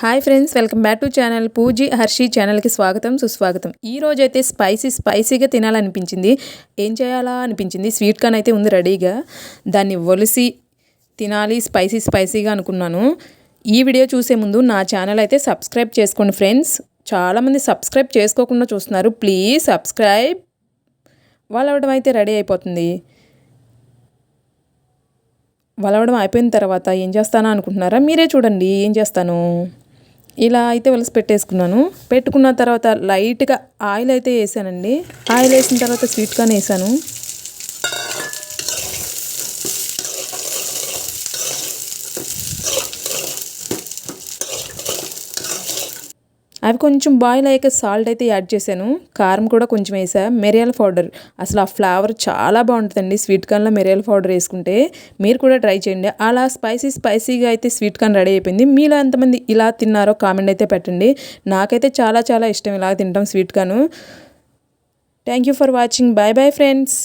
Hi friends welcome back to channel Pooji Harshi ఛానల్కి స్వాగతం సుస్వాగతం. ఈ రోజు అయితే స్పైసీ స్పైసీగా తినాలనిపించింది. ఏం చేయాలా అనిపించింది? స్వీట్ కార్న్ అయితే ఉంది రెడీగా. దాన్ని ఒలిసి తినాలి స్పైసీ స్పైసీగా అనుకున్నాను. ఈ వీడియో చూసే ముందు నా ఛానల్ అయితే సబ్స్క్రైబ్ చేసుకోండి ఫ్రెండ్స్. చాలామంది సబ్స్క్రైబ్ చేసుకోకుండా చూస్తున్నారు. Please subscribe. వాళ్ళవడం అయితే రెడీ అయిపోతుంది. వలవడం అయిపోయిన తర్వాత ఏం చేస్తానా అనుకుంటున్నారా? మీరే చూడండి. ఏం చేస్తాను? ఇలా అయితే వలసి పెట్టేసుకున్నాను. పెట్టుకున్న తర్వాత లైట్గా ఆయిల్ అయితే వేసానండి. ఆయిల్ వేసిన తర్వాత స్వీట్ కార్న్ వేసాను. అవి కొంచెం బాయిల్ అయ్యాక సాల్ట్ అయితే యాడ్ చేశాను. కారం కూడా కొంచెం వేసా. మిరియాల పౌడర్. అసలు ఆ ఫ్లేవర్ చాలా బాగుంటుందండి. స్వీట్ కార్న్లో మిరియాల పౌడర్ వేసుకుంటే మీరు కూడా ట్రై చేయండి. అలా స్పైసీ స్పైసీగా అయితే స్వీట్ కార్న్ రెడీ అయిపోయింది. మీలో ఎంతమంది ఇలా తిన్నారో కామెంట్ అయితే పెట్టండి. నాకైతే చాలా చాలా ఇష్టం. ఇలా తింటాం sweet corn thank you for watching bye bye friends